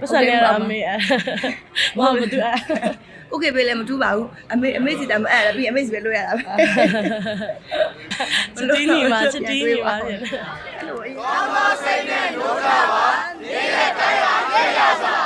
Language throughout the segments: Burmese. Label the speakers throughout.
Speaker 1: ပတ်စံနဲ့တော့အမေအဲ့မဟုတ်ဘူးသူအဲ့
Speaker 2: โอเคပဲလည်းမထူးပါဘူးအမေအမေစီတမ်းမအဲ့ပြီးအမေစီပဲလွှဲရတာပဲ
Speaker 1: ချစ်တီးနေပါချစ်တီးနေပါပြန်
Speaker 2: အဲ့လိုအေး
Speaker 1: ကိုရှာ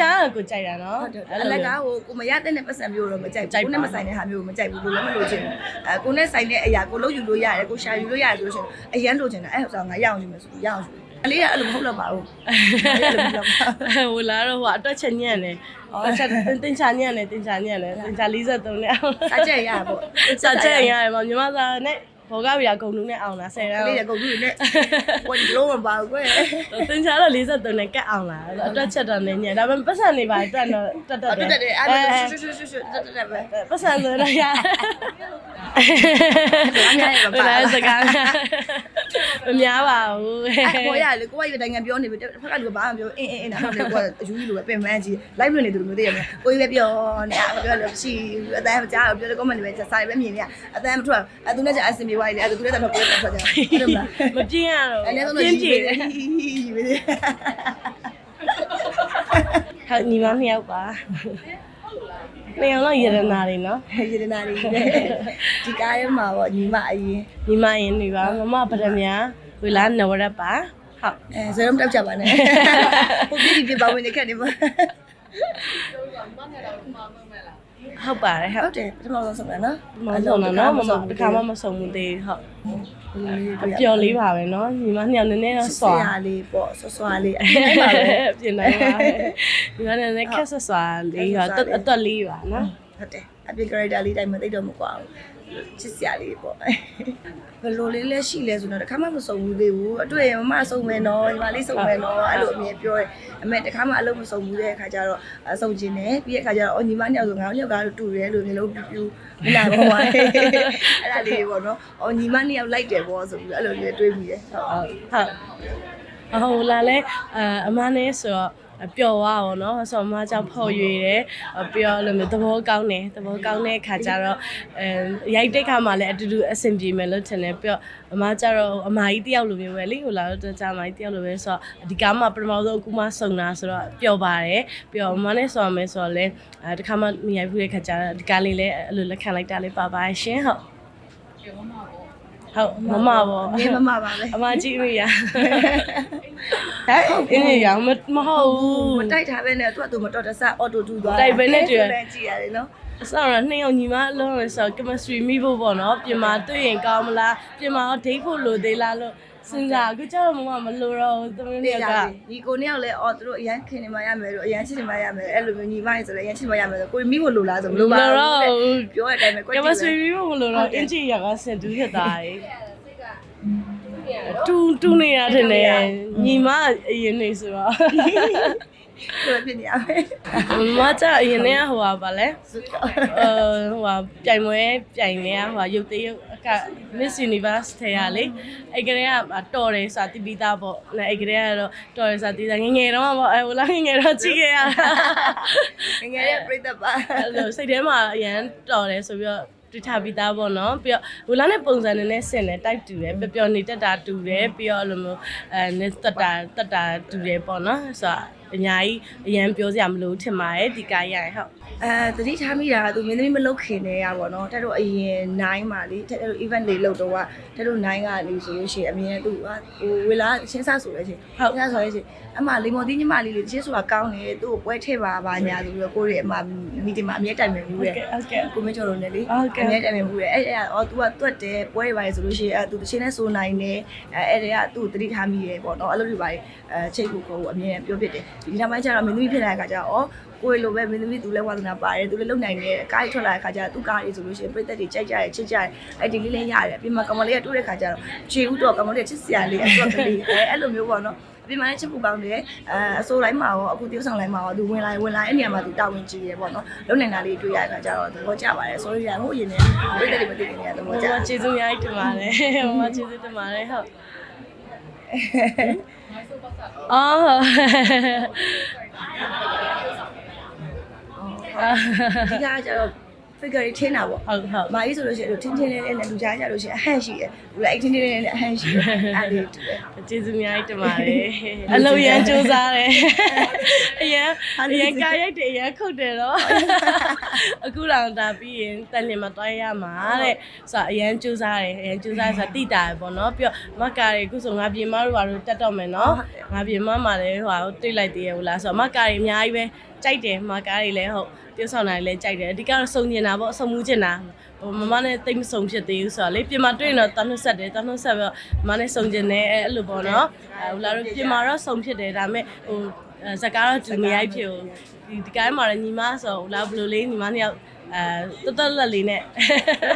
Speaker 1: ကကိုကြိုက်တာနော်
Speaker 2: ဟုတ်တယ်အလကားကိုကိုမရတဲ့နဲ့ပတ်စံမျိုးတော့မကြိုက်ဘူးကိုနဲ့မဆိုင်တဲ့ဟာမျိုးကိုမကြိုက်ဘူးလို့လည်းမလို့ချင်ဘူးအဲကိုနဲ့ဆိုင်တဲ့အရာကိုလုံးယူလို့ရတယ်ကိုရှာယူလို့ရတယ်ဆိုလို့ရှိရင်အရန်လိုချင်တာအဲ့ဟောငါရအောင်ယူမယ်ဆိုပြီးရအောင်ယူအလေးကအဲ့လိုမဟုတ်တော့ပါဘူးအဲ့လိုမဟုတ်ပါဘူး
Speaker 1: ဟိုလာတော့ဟိုအတွက်ချက်ညံ့တယ်အော်ချက်တင်ချာညံ့တယ်တင်ချာညံ့တယ်တင်ချာ43နဲ့အောင်
Speaker 2: စားချက်ရပါပေါ့
Speaker 1: စာချက်ရတယ်ပေါ့ညီမစာနဲ့ ဘောကဗျာဂုံနူးနဲ့အောင်လား10ရ
Speaker 2: က
Speaker 1: အောင်
Speaker 2: လေးရကုန်ပြီနဲ့ဝင်လို့မပါဘူးကွယ်
Speaker 1: တင်ချာတော့43နဲ့ကတ်အောင်လားအတွက်ချက်တော့နေညံ့ဒါပေမဲ့ပတ်စံနေပါတက်တော့တက်တက်
Speaker 2: တက်တက်တယ်အဲ့လိုရှူရှူရှူရှူတက်တက်ပဲ
Speaker 1: ပတ်စံဆိုတော့ရ
Speaker 2: ဘာများရပါပါ
Speaker 1: စကားမများပါဘူး
Speaker 2: အဲ့ကိုရလေကိုကရတိုင်းငံပြောနေပြီဖက်ကလူကဘာမှပြောအင်းအင်းအင်းနောက်လေကိုကအယူကြီးလိုပဲပင်မန်းကြီး live လွှင့်နေသူလိုမျိုးသိရမလားကိုကြီးပဲပြောနေအမပြောလို့ရှိအတန်းမကြားဘူးပြောတယ် comment တွေပဲစာတွေပဲမြင်နေရအတန်းမထွက်အဲသူနဲ့ကျအစင်ပြေဝိုင်းလေအဲသူနဲ့တော့ပြောတယ်ထွက်ကြတယ်ဟုတ်လား
Speaker 1: မပြင်းရတော့
Speaker 2: အဲ့နဲ့တော့
Speaker 1: ပြင်း
Speaker 2: ကြီး
Speaker 1: ပြေ
Speaker 2: ပဲ
Speaker 1: တယ်
Speaker 2: ကြီးပဲ
Speaker 1: ဟုတ်ညီမနှစ်ယောက်ပါနှစ်ယောက်တော့ယရနာတွေနော်
Speaker 2: ရတနာလေးဒီကားရမှာပေါ့ညီမအရင်
Speaker 1: ညီမရင်နေပါမမပဒမြဝီလာနဝရက်ပါဟုတ်
Speaker 2: အဲဇေရုံတောက်ကြပါနဲ့ဟိုပြည်ပြပါဝင်နေခဲ့နေမှာ
Speaker 1: ဟုတ်ပါတယ်ဟုတ်
Speaker 2: ဟုတ်တယ်ပထမဆုံးဆုံးတယ်နော်
Speaker 1: မဆုံးတော့နော်မမတခါမှမဆုံးဘူးသေးဟုတ်အပျော်လေးပါပဲနော်ညီမနှစ်ယောက်နည်းနည်းတော့
Speaker 2: ဆွာ
Speaker 1: စွာ
Speaker 2: လေးပေါ့ဆွဆွာလေးအရင်ပါပဲ
Speaker 1: ပြင်နိုင်ပါပဲညီမနည်းနည်းခက်ဆွစွာလေးရောအတွက်လေးပါနော်
Speaker 2: ဟုတ်တယ်အပြင် character လေးတိုင်းမသိတော့မကွာဘူး ချစ်စရာလေးပေါ့ဘယ်လိုလေးလဲရှိလဲဆိုတော့တခါမှမစုံဘူးသေးဘူးအတွေ့ရမမစုံမယ်နော်ညီမလေးစုံမယ်နော်အဲ့လိုအမြင်ပြောတယ်အမေတခါမှအလုပ်မစုံဘူးတဲ့အခါကျတော့အစုံကျင်တယ်ပြီးတဲ့အခါကျတော့အော်ညီမနှစ်ယောက်ဆိုငါတို့ယောက်ကတော့တူတယ်လို့မျိုးလုံးပြူပြူမလာဘောပါအဲ့ဒါလေးပေါ့နော်အော်ညီမနှစ်ယောက်လိုက်တယ်ပေါ့ဆိုပြီးအဲ့လိုလေးတွေးမိတယ်ဟုတ်
Speaker 1: ဟုတ်ဟုတ်ဟိုလာလဲအအမနဲ့ဆိုတော့ ပျော်သွားပါတော့ဆိုတော့အမကြောင့်ဖော်ရွေတယ်ပြီးတော့အဲ့လိုမျိုးသဘောကောင်းတယ်သဘောကောင်းတဲ့အခါကျတော့အဲရိုက်တဲ့ခါမှာလည်းအတူတူအဆင်ပြေမယ်လို့ထင်တယ်ပြီးတော့အမကျတော့အမကြီးတယောက်လိုမျိုးပဲလေဟိုလာတော့ကြာအမကြီးတယောက်လိုပဲဆိုတော့ဒီကားမှာပထမဆုံးအခုမှစုံတာဆိုတော့ပျော်ပါတယ်ပြီးတော့အမနဲ့ဆိုရမယ်ဆိုတော့လည်းအဲတခါမှမရိုက်ဘူးတဲ့ခါကျတော့ဒီကားလေးလည်းအဲ့လိုလက်ခံလိုက်တာလေးပါပါရှင်ဟုတ် ဟုတ်မမပေါ့
Speaker 2: မင်းမမပါပဲ
Speaker 1: အမကြည့်မိရဟဲ့အင်းရမမဟုတ်ဘူး
Speaker 2: မတိုက်ထားပဲနဲ့သူကသူမတော်တဆအော်တိုတူသွား
Speaker 1: တိုက်ပဲနဲ့တွေ့
Speaker 2: ကြည့်ရတယ်နော်
Speaker 1: အဆောရနှစ်ယောက်ညီမအလုံးလို့ဆိုတော့ chemistry မိဖို့ပေါ့နော်ပြင်မာတွေ့ရင်ကောင်းမလားပြင်မာတော့ date ဖို့လိုသေးလားလို့ စဉ်းစားအခုကျတော့မမမလိုတော့ဘူးသမီး
Speaker 2: နေ
Speaker 1: တွေက
Speaker 2: ရဒီကိုနှစ်ယောက်လဲအော်သူတို့အရန်ခင်နေမှရမယ်တို့အရန်ချစ်နေမှရမယ်အဲ့လိုမျိုးညီမကြီးဆိုလည်းအရန်ချစ်မှရမယ်ဆိုကိုမိဖို့လိုလားဆိုမလိုပါဘူးပြောတဲ့အတိုင်းပဲကို
Speaker 1: chemistry မိဖို့မလိုတော့အင်ဂျီရကစင်တူဖြစ်သွားတယ်တူတူနေရတယ်လေညီမအရင်နေဆိုတော့
Speaker 2: ကိုဖြစ်နေရမယ်
Speaker 1: မကျအရင်တည်းကဟိုပါဗာလဲအဲဟိုဟာပြိုင်ပွဲပြိုင်နေရဟိုဟာရုပ်သေးရုပ် အခ Miss Universe ထဲရလေအဲ့ကလေးကတော်တယ်ဆိုတာတိပိသားပေါ့အဲ့ကလေးကတော့တော်တယ်ဆိုတာတိသားငယ်ငယ်တော့ပေါ့အဲဟိုလာငယ်ငယ်တော့ကြည့်ခဲ့ရတာ
Speaker 2: ငယ်ရဲ့ပြိတ္တပါ
Speaker 1: အဲ့လိုစိတ်ထဲမှာအရန်တော်တယ်ဆိုပြီးတော့ တွေ့ထားပြီးသားပေါ့နော်ပြီးတော့ဟိုလာနဲ့ပုံစံနဲ့နဲ့ဆင်တယ်တိုက်တူတယ်ပျော်ပျော်နေတတ်တာတူတယ်ပြီးတော့အဲ့လိုမျိုးအဲနဲ့တက်တာတက်တာတူတယ်ပေါ့နော်ဆိုတော့အများကြီးအရန်ပြောစရာမလိုထင်ပါတယ်ဒီကားရရင်ဟုတ်
Speaker 2: အဲတတိထားမိတာကသူမင်းသမီးမလုတ်ခင်နေရပါတော့တက်တော့အရင်9မှာလေတက်တော့ event လေးလုပ်တော့ကတက်တော့9ကနေဆိုလို့ရှိရင်အမြင်သူကဟိုဝေလာရှင်းစားဆိုလဲချင်းရှင်းစားဆိုလဲချင်းအမလီမော်တီညီမလေးလေးတချင်းဆိုတာကောင်းတယ်သူ့ကိုပွဲထည့်ပါပါညာဆိုပြီးတော့ကိုရီအမမီတင်မှာအမြဲတိုင်မြင်ဘူးတဲ့
Speaker 1: ဟုတ်ကဲ့
Speaker 2: ကိုမင်းကျော်တို့နဲ့လေ
Speaker 1: ဟုတ်ကဲ့
Speaker 2: အမြဲတိုင်မြင်ဘူးတဲ့အဲ့အဲ့အော် तू ကတွတ်တယ်ပွဲတွေပါလေဆိုလို့ရှိရင်အဲ तू တချင်းနဲ့ဆိုနိုင်တယ်အဲအဲ့ဒါကသူ့တတိထားမိတယ်ပေါ့နော်အဲ့လိုတွေပါလေအဲချိတ်ကိုကိုအမြဲပြောဖြစ်တယ်ဒီနောက်ပိုင်းကျတော့မင်းသမီးဖြစ်လာတဲ့အခါကျတော့ကိုယ်လိုပဲမင်းသမီးသူလည်းဝါသနာပါတယ်သူလည်းလုံနိုင်တယ်ကားကြီးထွက်လာတဲ့ခါကျတော့သူ့ကားကြီးဆိုလို့ရှိရင်ပြိသက်တွေကြိုက်ကြတယ်ချစ်ကြတယ်အဲ့ဒီလေးလေးရတယ်အပြင်မှာကမလေးကတိုးတဲ့ခါကျတော့ခြေဥတော့ကမလေးချစ်စရာလေးအတွက်ကလေးအဲအဲ့လိုမျိုးပေါ့နော်အ ပြင်မှာလည်းချစ်ဖို့ကောင်းတယ်အဲအစိုးတိုင်းမှာရောအခု tiêu ဆောင်တိုင်းမှာရောသူဝင်လာဝင်လာအဲ့နေရာမှာသူတာဝန်ကြီးရပေါ့နော်လုံနိုင်တာလေးတွေ့ရတဲ့ခါကျတော့သဘောကျပါတယ် sorry ရဟိုအရင်နဲ့ပြိသက်တွေမသိနေရသ
Speaker 1: မ
Speaker 2: ဘောကျ
Speaker 1: မကျေးဇူးအများကြီးတင်ပါတယ်မမကျေးဇူးတင်ပါတယ်ဟုတ်အော်
Speaker 2: ဒီကကျတော့ figure တွေထင်းတာပေါ့
Speaker 1: ဟုတ်ဟုတ်
Speaker 2: မာကြီးဆိုလို့ရှိရင်အဲ့လိုထင်းထင်းလေးလေးနဲ့လူကြားကြလို့ရှိရင်အဟန့်ရှိတယ်လူလိုက်ထင်းထင်းလေးလေးနဲ့အဟန့်ရှိတယ်အဲ့ဒီတူတယ်
Speaker 1: ကျေးဇူးအများကြီးတင်ပါတယ်အလုံးရန်စူးစားတယ်အရန်အရန်ကာရိုက်တယ်အရန်ခုတ်တယ်တော့အခုတော့ဒါပြီးရင်တန်လင်မှာတွားရမှာတဲ့ဆိုတော့အရန်စူးစားတယ်အရန်စူးစားဆိုတော့တိတာပဲပေါ့နော်ပြီးတော့မက်ကာတွေအခုဆိုငါပြေမတို့ဘာလို့တက်တော့မယ်နော်ငါပြေမမှာလည်းဟိုတိတ်လိုက်သေးရဘူးလားဆိုတော့မက်ကာတွေအများကြီးပဲ ကြိုက်တယ်မက်ကာတွေလည်းဟုတ် tiêu ဆောင်နိုင်လည်းကြိုက်တယ်အဓိကတော့စုံကျင်တာပေါ့စုံမှုကျင်တာဟိုမမနဲ့တိတ်မစုံဖြစ်သေးဘူးဆိုတော့လေပြင်မာတွေ့ရင်တော့တန်းနှုတ်ဆက်တယ်တန်းနှုတ်ဆက်ပြီးတော့မမနဲ့စုံကျင်တယ်အဲ့လိုပေါ့နော်အဲဟိုလာတော့ပြင်မာတော့စုံဖြစ်တယ်ဒါပေမဲ့ဟိုဇကာတော့သူမရိုက်ဖြစ်ဘူးဒီဒီကိုင်းမှာလည်းညီမဆိုဟိုလာဘယ်လိုလေးညီမနှစ်ယောက် အဲတော်တော်လက်လေးနဲ့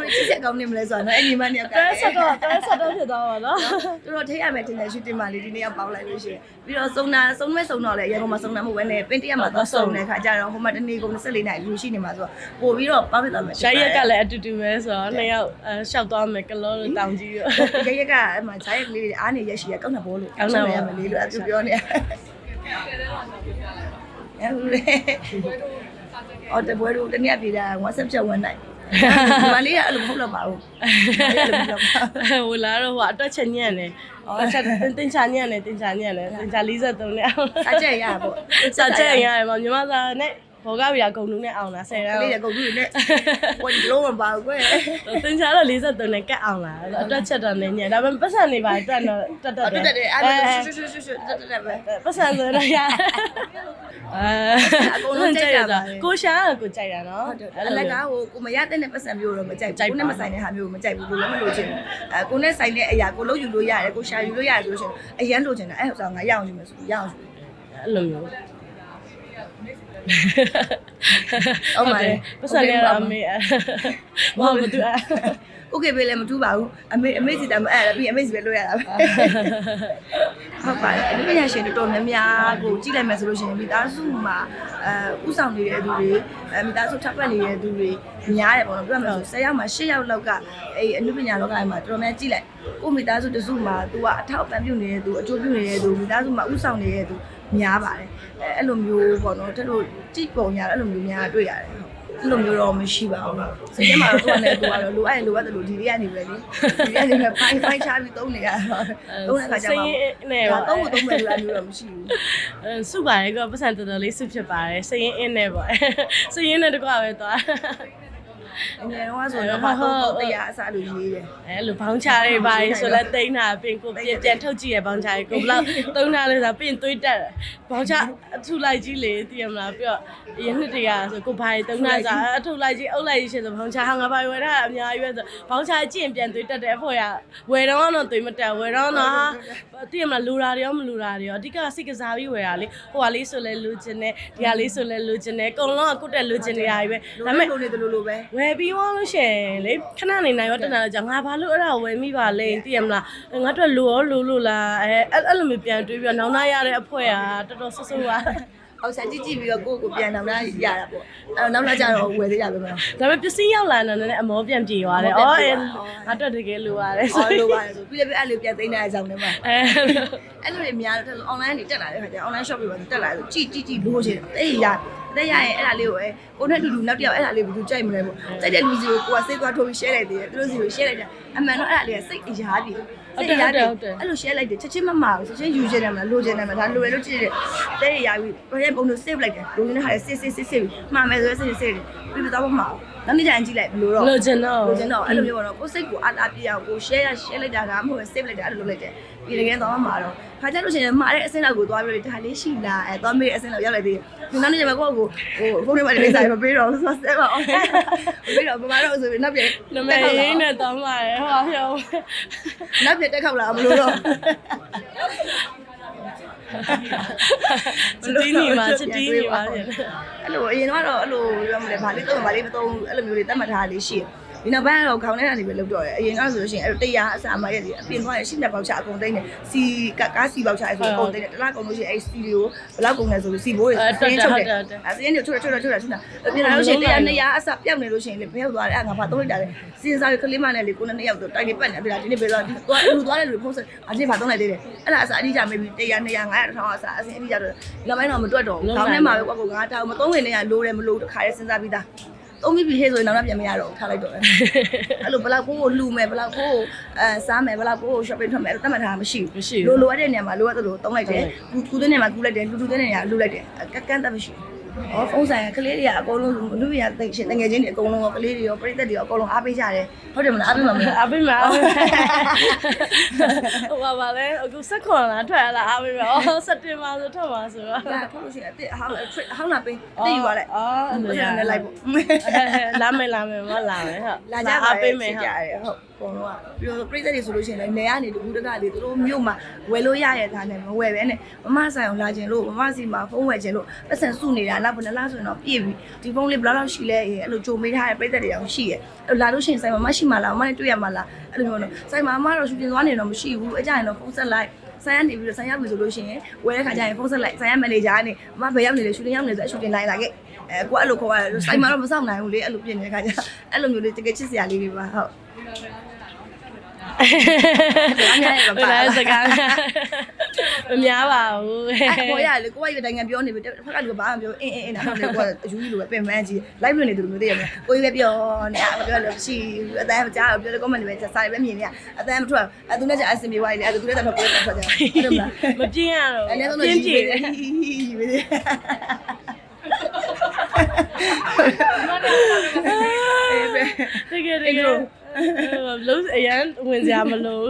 Speaker 2: တို့ချစ်ချက်ကောင်းနေမလဲဆိုတော့နော်အဲ့ဒီမနှစ်ယောက်က
Speaker 1: တဲဆက်တော့တဲဆက်တော့ဖြစ်သွားပါတော့
Speaker 2: တို့တော့ထိရမယ်တင်တယ်ရှူတင်ပါလေဒီနေ့ကပေါင်းလိုက်လို့ရှိရင်ပြီးတော့စုံနာစုံမဲ့စုံတော့လေရေကုန်မှာစုံနာမှုပဲနဲ့ပင်တရက်မှာသွားစုံတဲ့ခါကျတော့ဟိုမှာတနေ့ကုန်24နိုင်လူရှိနေမှာဆိုတော့ပို့ပြီးတော့ပေါင်းဖြစ်သွားမယ်
Speaker 1: ရှိုင်းရက်ကလည်းအတူတူပဲဆိုတော့နှစ်ယောက်အဲရှောက်သွားမယ်ကလောလို့တောင်းကြည့်ရော
Speaker 2: ရရက်ကအဲ့မှာဈာရက်ကလေးတွေအားနေရက်ရှိရကောင်းတာဘောလို့
Speaker 1: ကောင်းတာဘော
Speaker 2: ရမလေးလို့အဲ့သူပြောနေအဲ့လိုလေ အော်တပွဲတို့တနေ့ပြည်တာ WhatsApp ချက်ဝင်နိုင်ဒီမလေးကအဲ့လိုမဟုတ်တော့ပါဘူးအဲ့လိုမဟုတ်ပါဘူး
Speaker 1: ဟိုလာတော့ဟိုအတွက်ချက်ညံ့တယ်အော်ချက်တင်ချာညံ့တယ်တင်ချာညံ့တယ်တင်ချာ43နဲ့အောင်
Speaker 2: အကျက်ရပေါ့
Speaker 1: စာချက်ရတယ်ပေါ့ညီမစာနဲ့ ဘောကဗျာဂုံနုနဲ့အောင်လား10ရ
Speaker 2: က
Speaker 1: အောင်
Speaker 2: လေးရကုန်ပြီနဲ့ဝင်လုံးမပါဘူးကွယ်
Speaker 1: တင်ချာတော့43နဲ့ကတ်အောင်လားအတွက်ချက်တော့နေညံ့ဒါပေမဲ့ပတ်စံနေပါတက်တော့တက်တော့
Speaker 2: တက်တက်တယ်အဲ့လိုရှူရှူရှူရှူတက်တက်ပဲ
Speaker 1: ပတ်စံဆိုတော့ရအဲကိုရှာကကိုကြိုက်တာနော်
Speaker 2: ဟုတ်တယ်အလကားကိုကိုမရတဲ့နဲ့ပတ်စံမျိုးတော့မကြိုက်ဘူးကိုနဲ့မဆိုင်တဲ့ဟာမျိုးကိုမကြိုက်ဘူးလို့လည်းမလို့ချင်ဘူးအဲကိုနဲ့ဆိုင်တဲ့အရာကိုလုံးယူလို့ရတယ်ကိုရှာယူလို့ရတယ်ဆိုလို့ရှိရင်အရန်လိုချင်တာအဲ့ဟိုဆောင်ငါရအောင်ယူမယ်ဆိုရအောင်ယူ
Speaker 1: အဲ့လိုမျိုး
Speaker 2: ဟုတ်ပါတယ်
Speaker 1: ပတ်စံနဲ့အမေဘာမတူအဲ့
Speaker 2: โอเคပဲလည်းမထူးပါဘူးအမေအမေစီတမ်းအဲ့ဒါပြီးအမေစီပဲလွှဲရတာပဲဟုတ်ပါတယ်အမေပညာရှင်တော်တော်များများကိုကြည့်လိုက်မယ်ဆိုလို့ရှိရင်မိသားစုမှာအဲဥဆောင်နေတဲ့သူတွေအဲမိသားစုထပ်ပတ်နေတဲ့သူတွေများတယ်ပေါ့နော်ပြောရမယ်ဆို10ယောက်မှာ10ယောက်လောက်ကအဲအနုပညာလောကမှာတော်တော်များကြည့်လိုက်ကိုမိသားစုတစုမှာ तू ကအထောက်အပံ့ပြုနေတဲ့သူအကျိုးပြုနေတဲ့သူမိသားစုမှာဥဆောင်နေတဲ့သူများပါတယ်အဲအဲ့လိုမျိုးပေါ့နော်တဲ့လို့ကြည့်ပုံရတယ်အဲ့လိုမျိုးများတွေ့ရတယ်ဟုတ် အဲ့လိုမျိုးတော့မရှိပါဘူး။စိတ်ထဲမှာတော့သူကလည်းသူကတော့လိုအပ်ရင်လိုအပ်တယ်လို့ဒီလေးကနေပဲလေ။ဒီကနေပဲဖိုင်ဖိုင်ချပြီးသုံးနေရတော့သုံးတဲ့ခါကျမှ
Speaker 1: နဲ့
Speaker 2: ဒါ
Speaker 1: ပေါ့
Speaker 2: သုံးဖို့သုံးမယ်လို့မျိုးတော့မရှိဘူး
Speaker 1: အဲစုပါတယ်ကပတ်စံတော်တော်လေးစုဖြစ်ပါတယ်စရင်အင်းနဲ့ပေါ့စရင်နဲ့တကွပဲသွား။
Speaker 2: အငယ်တော့ဆိုတော့ဘာသုံးတော့တရားအစားလို့ရေးတယ်
Speaker 1: အဲလိုဘောင်းချတွေပါဆိုလဲတိန်းတာပြင်ကိုပြန်ပြန်ထုတ်ကြည့်ရဘောင်းချတွေကိုဘလောက်သုံးတာလဲဆိုပြင်သွေးတက်ဘောင်းချအထုလိုက်ကြီးလေသိရမလားပြီးတော့ရင်းနှစ်တရာဆိုကိုဘာတွေသုံးတာဆိုအထုလိုက်ကြီးအုပ်လိုက်ကြီးရှင်ဆိုဘောင်းချဟာငါဘာဝယ်တာအများကြီးပဲဆိုဘောင်းချကြည့်ရင်ပြန်သွေးတက်တယ်အဖို့ရဝယ်တော့တော့သွေးမတက်ဝယ်တော့တော့သိရမလားလူတာတွေရောမလူတာတွေရောအဓိကစိတ်ကစားပြီးဝယ်တာလေဟိုဟာလေးဆိုလဲလူကျင်တယ်ဒီဟာလေးဆိုလဲလူကျင်တယ်အကုန်လုံးကကုတ်တက်လူကျင်နေရပြီပဲ။ဒါ
Speaker 2: ဒါ
Speaker 1: ပေ
Speaker 2: ပေ
Speaker 1: မဲ့
Speaker 2: မဲ့လိုနေတယ်လို့လိုပဲ
Speaker 1: ဝယ်ပြီးသွားလို့ရှရင်လေခဏနေနိုင်ရောတနာတော့ကြာငါဘာလို့အဲ့ဒါဝယ်မိပါလဲသိရမလားငါတို့လိုရောလိုလို့လားအဲအဲ့အဲ့လိုမျိုးပြန်တွေးပြီးတော့နောင်နာရတဲ့အဖွဲอ่ะတော်တော်ဆဆပါ။
Speaker 2: ဟောက်ဆန်ကြည့်ကြည့်ပြီးတော့ကိုယ့်ကိုပြန်အောင်လာရတာပေါ့။အဲနောက်လာကြတော့ဝယ်သေးတာပဲမလား
Speaker 1: ဒါပေမဲ့ပစ္စည်းရောက်လာတော့လည်းအမောပြန်ပြေသွားတယ်အော်အဲငါတို့တကယ်လိုရတယ်။ဆို
Speaker 2: အော်လိုပါတယ်ဆိုပြီးလည်းအဲ့လိုပြန်သိမ်းတဲ့အကြောင်းတွေမှာ
Speaker 1: အဲ
Speaker 2: အဲ့လိုတွေများတော့ online တွေတက်လာတဲ့ခါကျ online shop တွေပါတက်လာဆိုကြည့်ကြည့်ကြည့်လို့ချင်းအေးရ တဲ့ရရင်အဲ့ဒါလေးကိုအဲကိုနဲ့အတူတူနောက်တစ်ယောက်အဲ့ဒါလေးကိုသူကြိုက်မလဲပေါ့ကြိုက်တဲ့လူစီကိုကိုကစိတ်သွားထိုးပြီး share လိုက်သေးတယ်သူတို့စီကို share လိုက်တာအမှန်တော့အဲ့ဒါလေးကစိတ်အရာပြီစိတ်အရာပြီအဲ့လို share လိုက်တယ်ချက်ချင်းမမအောင်ချက်ချင်းယူချင်တယ်မလားလိုချင်တယ်မလားဒါလိုရလို့ကြည့်တယ်တဲ့ရရပြီဘယ်ပုံလို့ save လိုက်တယ်လိုချင်တဲ့ဟာလေး save save save save မှာမယ်ဆိုရင် save save ပြီးတော့မမအောင် နောက်နေ့ကျရင်ကြည့်လိုက်ဘလို့တော့
Speaker 1: လိုချင်တော့
Speaker 2: လိုချင်တော့အဲ့လိုမျိုးပေါ့နော်ကိုယ်စိတ်ကိုအားအားပြအောင်ကို share share လိုက်တာကမဟုတ်ဘူး save လိုက်တာအဲ့လိုလုပ်လိုက်တယ်ပြီးတကယ်တော့မှာတော့ခါကြလို့ရှိရင်မှာတဲ့အဆင့်လောက်ကိုသွားပြီးဒါလေးရှိလားအဲသွားမေးတဲ့အဆင့်လောက်ရောက်လိုက်သေးတယ်ဒီနောက်နေ့ကျမှကိုယ့်ကိုဟိုဖုန်းထဲမှာလေးစားမပေးတော့ဘူးဆိုဆက်ပါအောင်မပေးတော့မမတော့ဆိုပြီးနောက်ပြန်
Speaker 1: နမရင်းနဲ့တောင်းပါရဟောပြော
Speaker 2: နောက်ပြန်တက်ခောက်လာမလို့တော့
Speaker 1: ချတီးနေမှာချတီးနေပါပြန်
Speaker 2: အဲ့လိုအရင်တော့အဲ့လိုပြောမလဲဗာလေးသုံးဗာလေးမသုံးအဲ့လိုမျိုးလေးတတ်မှတ်ထားလေးရှိတယ် ဒီနောက်ပိုင်းကတော့ခေါင်းထဲကနေပဲလုပ်တော့တယ်အရင်ကဆိုလို့ရှိရင်အဲ့လိုတရားအစားအမရက်ကြီးအပြင်သွားရင်ရှင်းတဲ့ပေါက်ချအကုန်သိမ်းတယ်စီကားစီပေါက်ချအဲ့ဆိုအကုန်သိမ်းတယ်တလားကုန်လို့ရှိရင်အဲ့စီကိုဘယ်လောက်ကုန်လဲဆိုလို့စီဘိုးတွေအဲ့စီရင်တွေချိုးချိုးချိုးချိုးချိုးတာပြင်လာလို့ရှိရင်တရား200အစားပြောက်နေလို့ရှိရင်လေဘယ်ရောက်သွားလဲအဲ့ငါဘာသုံးလိုက်တာလဲစီစားရကလေးမနဲ့လေကိုနဲ့2ယောက်တော့တိုင်နေပတ်နေပြီလားဒီနေ့ပဲတော့သွားလူသွားတဲ့လူဖုန်းဆက်အချင်းဘာသုံးလိုက်သေးတယ်အဲ့ဒါအစားအတိအကျမေးပြီး100 200 900 1000အစားအစင်းအတိအကျတော့နောက်ပိုင်းတော့မတွက်တော့ဘူးခေါင်းထဲမှာပဲကွက်ကိုငါထားမသုံးဝင်နေရလိုတယ်မလိုတခါရဲစဉ်းစားပြီးသား သုံးပြီးပြီဟဲ့ဆိုရင်နောက်တော့ပြန်မရတော့ဘူးထားလိုက်တော့တယ်အဲ့လိုဘလောက်ကိုကိုလှူမယ်ဘလောက်ကိုကိုအဲစားမယ်ဘလောက်ကိုကို shopping ထွက်မယ်အဲ့လိုတတ်မှတ်ထားတာမရှိ
Speaker 1: မရှိ
Speaker 2: ဘူး
Speaker 1: ဘူး
Speaker 2: လိုလိုအပ်တဲ့နေရာမှာလိုအပ်သလိုသုံးလိုက်တယ်ကူကူတဲ့နေရာမှာကူလိုက်တယ်လူလူတဲ့နေရာလှူလိုက်တယ်ကက်ကန့်တတ်မရှိဘူး။ အော်ဖုန်းဆိုင်ကကလေးတွေကအကုန်လုံးလူတွေကတိတ်ရှင်တငယ်ချင်းတွေအကုန်လုံးကကလေးတွေရောပြိသက်တွေရောအကုန်လုံးအားပေးကြတယ်။ဟုတ်တယ်မလားအားပေးမှာမလား
Speaker 1: အပိမဟိုပါပါလဲအခုဆက်ခွန်လာထွက်လာအပိမအော်စက်တင်ဘာဆိုထွက်မှာဆိုတော့။
Speaker 2: ဒါထုတ်လို့ရှိရင်အစ်ဟောင်းဟောင်းလာပေးတိတ်ယူပါလိုက်
Speaker 1: အော်။
Speaker 2: ဟုတ်တယ်နဲ့လိုက်ပေါ့။
Speaker 1: လာမယ်လာမယ်မလာမယ်ဟုတ်
Speaker 2: လာကြပါ
Speaker 1: အပိ
Speaker 2: ပေး
Speaker 1: မ
Speaker 2: မယ်
Speaker 1: ဟုတ်
Speaker 2: ကြရတယ်ဟုတ်ပုံတော့ပြီးတော့ပြိသက်တွေဆိုလို့ရှိရင်လည်းနေရနေတူတကလေသူတို့မြို့မှာဝယ်လို့ရရဲ့သားနဲ့မဝယ်ပဲနဲ့မမဆိုင်အောင်လာခြင်းလို့မမစီမှာဖုန်းဝယ်ခြင်းလို့ပတ်စံစုနေတာနောက်ဘယ်နှလားဆိုရင်တော့ပြည့်ပြီဒီဖုန်းလေးဘယ်လောက်ရှိလဲအဲ့လိုကြိုမေးထားတဲ့ပြိသက်တွေအောင်ရှိရဲ့အဲ့လာလို့ရှိရင်ဆိုင်မှာမရှိမှလားမမနဲ့တွေ့ရမှလားအဲ့လိုမျိုးတော့ဆိုင်မှာအမတော့ရှူတင်သွားနေတော့မရှိဘူးအကြရင်တော့ဖုန်းဆက်လိုက်ဆိုင်ကနေပြီးတော့ဆိုင်ရောက်ပြီဆိုလို့ရှိရင်ဝယ်တဲ့ခါကျရင်ဖုန်းဆက်လိုက်ဆိုင်ရမန်နေဂျာကနေအမဘယ်ရောက်နေလဲရှူတင်ရောက်နေဆိုရှူတင်လိုက်လာခဲ့အဲကိုအဲ့လိုခေါ်ရတယ်ဆိုင်မှာတော့မစောင့်နိုင်ဘူးလေအဲ့လိုပြင်နေတဲ့ခါကျအဲ့လိုမျိုးလေးတကယ်ချစ်စရာလေးတွေပါဟုတ်
Speaker 1: ဟုတ်လားစကား မများပါဘူး
Speaker 2: အဲ့ကိုရလေကိုကရတိုင်းငံပြောနေပြီတစ်ဖက်ကလူကဘာမှမပြောအင်းအင်းအင်းနောက်လေကိုကအယူကြီးလိုပဲပင်ပန်းကြီး live လွှင့်နေတယ်လို့သိရမလားကိုကြီးပဲပြောနေအမပြောလို့ရှိအတန်းမကြားဘူးပြောတယ် comment တွေပဲစာတွေပဲမြင်နေရအတန်းမထွက်အဲသူနဲ့ကျအစင်ပြေသွားတယ်အဲသူနဲ့တော့ပြောတယ်ထွက်ကြတယ်ဟုတ်လား
Speaker 1: မပြင်းရတော့
Speaker 2: အဲ့နဲ့ဆုံး
Speaker 1: ပြ
Speaker 2: တော့
Speaker 1: င်း
Speaker 2: ကြီး
Speaker 1: ပြေ
Speaker 2: ပဲကြီးပဲအေးပဲ
Speaker 1: တကယ်တကယ် လုံးအရန်ဝင်ကြမလို့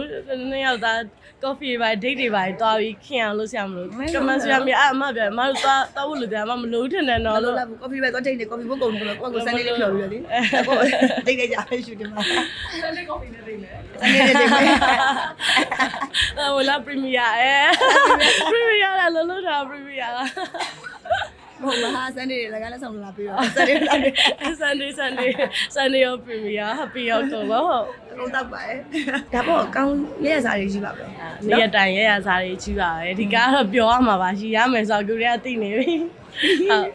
Speaker 1: နှစ်ယောက်သား coffee ပါ date တွေပါတွားပြီးခင်အောင်လုပ်ဆရာမလို့ comment ဆရာမအအမပြောအမတို့သွားသွားဖို့လို့တယ်အမမလို့ထင်တယ်နော်
Speaker 2: လော
Speaker 1: လို့
Speaker 2: လာဘူး coffee ပဲတော့ချိန်နေ coffee ဘုတ်ကုန်တယ်လို့ကိုကစနေလေးဖြော်ပြီးတော့လေကိုတိတ်ကြကြရှူတယ်မှာစနေ coffee နဲ့တိတ်မယ်စနေနဲ့တိတ်မယ်
Speaker 1: အဲဝလာပရီမီယာအဲပရီမီယာလာလုံးလုံးတာပရီမီယာလား
Speaker 2: မဟုတ်လားစနေလည်းကလည်းဆောင်လာပြီးတော့စနေလည်း
Speaker 1: Sunday Sunday Sunday ရော Premier Happy ရောကုန်တော့ဟုတ်
Speaker 2: လုံးတော့ပါတယ်ဒါပေါ့ကောင်းရရစားတွေကြီးပါပဲ
Speaker 1: နေ့ရက်တိုင်ရရစားတွေကြီးပါပဲဒီကားတော့ပြောရမှာပါရှိရမယ်ဆိုတော့ကိုရီးယားသိနေပြီဟုတ်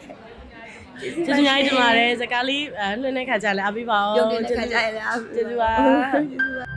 Speaker 1: ကျေးဇူးများကြီးတင်ပါတယ်စကားလေးအဲလွှင့်တဲ့ခါကျလည်းအပိပါအောင်
Speaker 2: ရုပ်တင်တဲ့ခါကျရင်လည်း
Speaker 1: ကျေးဇူးပါ
Speaker 2: ကျေးဇူးပါ